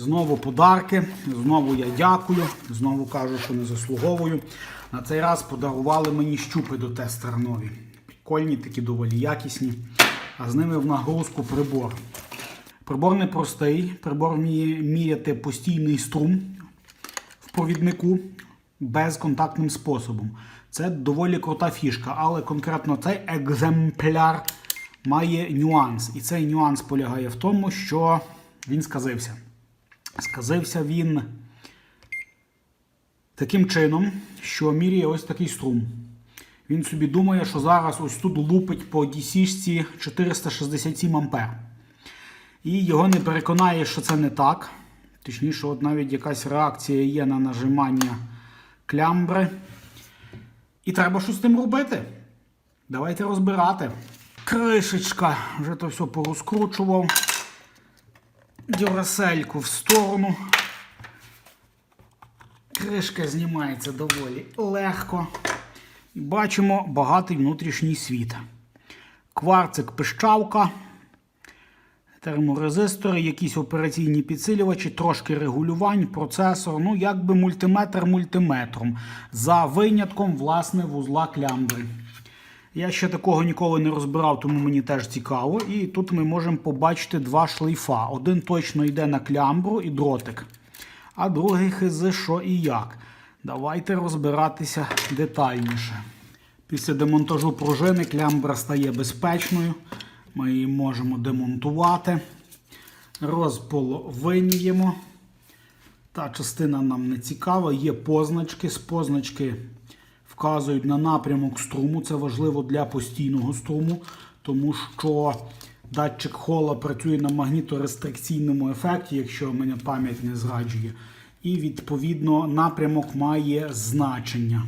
Знову подарки, знову я дякую, знову кажу, що не заслуговую. На цей раз подарували мені щупи до тестера нові. Прикольні, такі доволі якісні. А з ними в нагрузку прибор. Прибор непростий, прибор вміє міряти постійний струм в провіднику безконтактним способом. Це доволі крута фішка, але конкретно цей екземпляр має нюанс. І цей нюанс полягає в тому, що він сказився. Сказився він таким чином, що міряє ось такий струм. Він собі думає, що зараз ось тут лупить по DC 467 ампер. І його не переконає, що це не так. Точніше, от навіть якась реакція є на нажимання клямбри. І треба щось з тим робити. Давайте розбирати. Кришечка, вже то все порозкручував. Дюрасельку в сторону. Кришка знімається доволі легко. Бачимо багатий внутрішній світ. Кварцик пищавка, терморезистори, якісь операційні підсилювачі, трошки регулювань, процесор. Ну, якби мультиметр мультиметром. За винятком, власне, вузла клямбри. Я ще такого ніколи не розбирав, тому мені теж цікаво. І тут ми можемо побачити два шлейфа. Один точно йде на клямбру і дротик, а другий хизи що і як. Давайте розбиратися детальніше. Після демонтажу пружини клямбра стає безпечною. Ми її можемо демонтувати. Розполовинюємо. Та частина нам не цікава. Є позначки. З позначки вказують на напрямок струму. Це важливо для постійного струму, тому що датчик хола працює на магніторестрикційному ефекті, якщо мене пам'ять не зраджує. І відповідно напрямок має значення.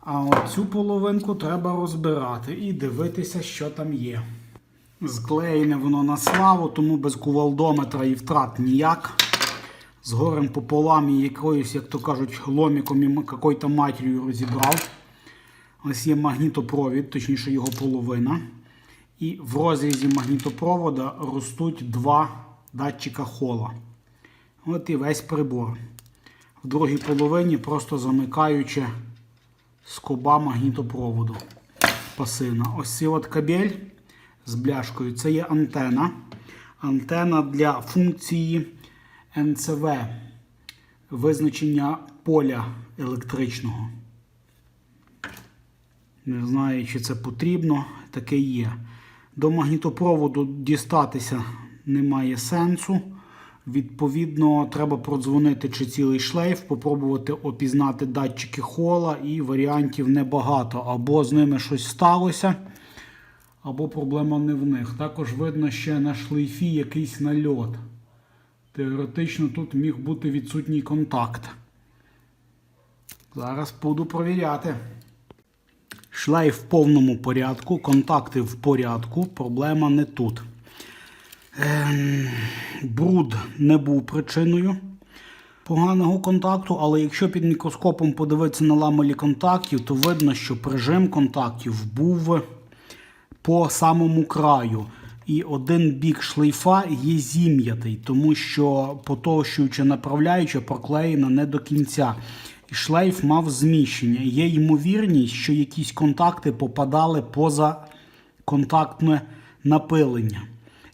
А цю половинку треба розбирати і дивитися, що там є. Зклеєне воно на славу, тому без кувалдометра і втрат ніяк. З горем пополам і якоюсь, як то кажуть, ломіком і якою-то матір'ю розібрав. Ось є магнітопровід, точніше його половина. І в розрізі магнітопровода ростуть два датчика хола. От і весь прибор. В другій половині просто замикаючи скоба магнітопроводу пасивна. Ось цей от кабель з бляшкою це є антена. Антена для функції НЦВ, визначення поля електричного. Не знаю, чи це потрібно, таке є. До магнітопроводу дістатися немає сенсу. Відповідно, треба продзвонити чи цілий шлейф, попробувати опізнати датчики хола, і варіантів небагато. Або з ними щось сталося, або проблема не в них. Також видно ще на шлейфі якийсь нальот. Теоретично тут міг бути відсутній контакт. Зараз буду провіряти. Шлейф в повному порядку, контакти в порядку, проблема не тут. Ем, бруд не був причиною поганого контакту, але якщо під мікроскопом подивитися на ламелі контактів, то видно, що прижим контактів був по самому краю. І один бік шлейфа є зім'ятий, тому що потовщуюча направляюча проклеєна не до кінця. І шлейф мав зміщення. Є ймовірність, що якісь контакти попадали поза контактне напилення.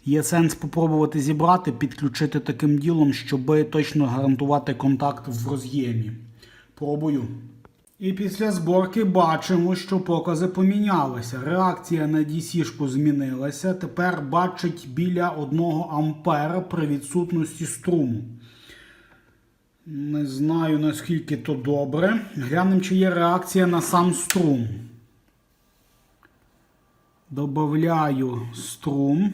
Є сенс спробувати зібрати, підключити таким ділом, щоб точно гарантувати контакт в роз'ємі. Пробую. І після зборки бачимо, що покази помінялися. Реакція на DC-шку змінилася. Тепер бачить біля 1 ампера при відсутності струму. Не знаю наскільки то добре. Глянемо, чи є реакція на сам струм. Добавляю струм.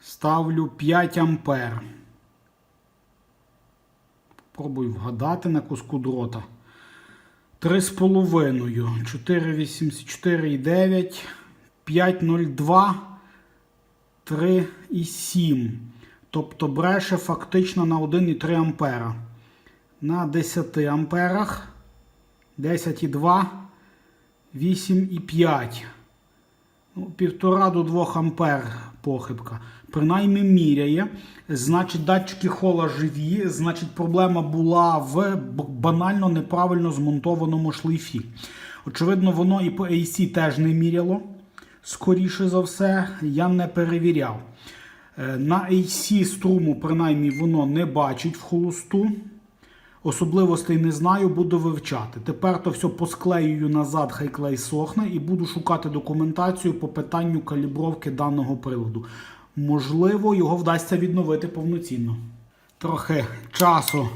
Ставлю 5 ампер. Попробую вгадати на куску дрота. 3,5, 4,84,9, 5,02, 3,7. Тобто бреше фактично на 1,3 ампера. На 10 амперах 10,2, 8,5. Ну, 1,5 до 2 ампер похибка. Принаймні міряє. Значить, датчики хола живі. Значить, проблема була в банально неправильно змонтованому шлейфі. Очевидно, воно і по AC теж не міряло. Скоріше за все, я не перевіряв. Е, На AC струму, принаймні, воно не бачить в холосту. Особливостей не знаю, буду вивчати. Тепер то все посклеюю назад, хай клей сохне, і буду шукати документацію по питанню калібровки даного приладу. Можливо, його вдасться відновити повноцінно. Трохи часу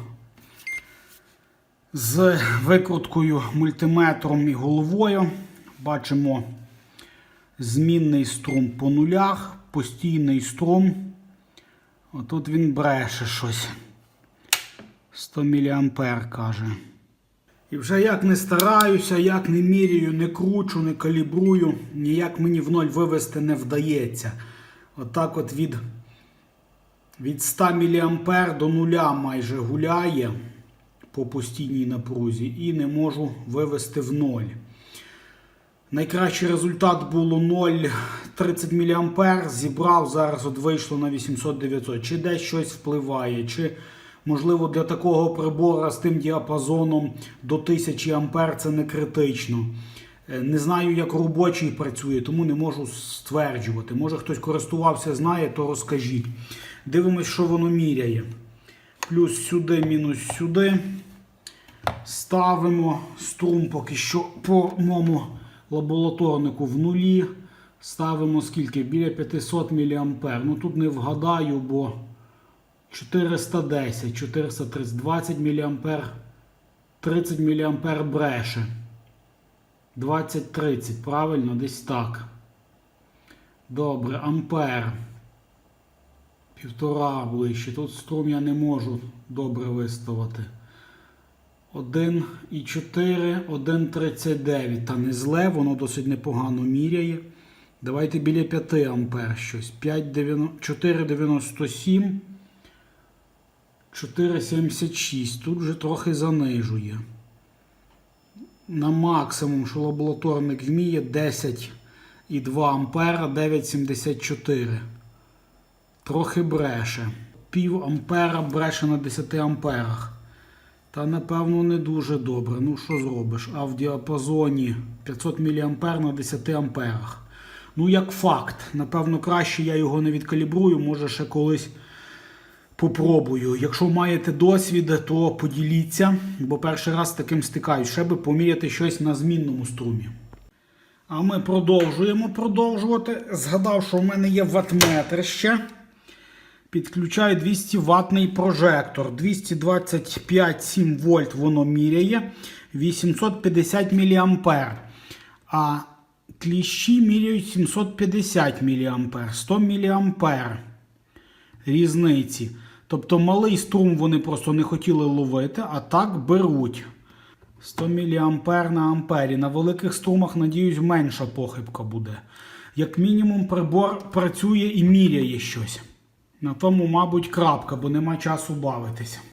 з викруткою, мультиметром і головою. Бачимо змінний струм по нулях, постійний струм. Отут він бреше щось. 100 мА каже. І вже як не стараюся, як не міряю, не кручу, не калібрую, ніяк мені в ноль вивести не вдається. Отак от від, від 100 мА до нуля майже гуляє по постійній напрузі і не можу вивести в ноль. Найкращий результат було 0,30 мА. Зібрав, зараз от вийшло на 800-900. Чи десь щось впливає, чи можливо для такого прибора з тим діапазоном до 1000 А це не критично. Е, Не знаю, як робочий працює, тому не можу стверджувати. Може хтось користувався, знає, то розкажіть. Дивимось, що воно міряє. Плюс сюди, мінус сюди. Ставимо струм поки що по моєму лабораторнику в нулі. Ставимо скільки? Біля 500 мА. Ну тут не вгадаю, бо 410, 430, 20 мА, 30 мА бреше. 20-30, правильно, десь так. Добре, ампер. Півтора ближче. Тут струм я не можу добре виставити. 1,4, 1,39. Та не зле, воно досить непогано міряє. Давайте біля 5 ампер щось. 5,90 4,97. 4,76. Тут вже трохи занижує. На максимум, що лабораторник вміє 10,2 ампера, 9,74. Трохи бреше. Пів ампера бреше на 10 амперах. Та напевно не дуже добре. Ну що зробиш? А в діапазоні 500 мА на 10 амперах. Ну, як факт. Напевно, краще я його не відкалібрую, може ще колись попробую. Якщо маєте досвід, то поділіться, бо перший раз з таким стикаюсь, ще би поміряти щось на змінному струмі. А ми продовжуємо продовжувати. Згадав, що в мене є ватметр ще. Підключаю 200 ватний прожектор. 225,7 вольт воно міряє. 850 мА. А кліщі міряють 750 мА. 100 мА різниці. Тобто малий струм вони просто не хотіли ловити, а так беруть. 100 мА на ампері. На великих струмах, надіюсь, менша похибка буде. Як мінімум, прибор працює і міряє щось. На тому, мабуть, крапка, бо нема часу бавитися.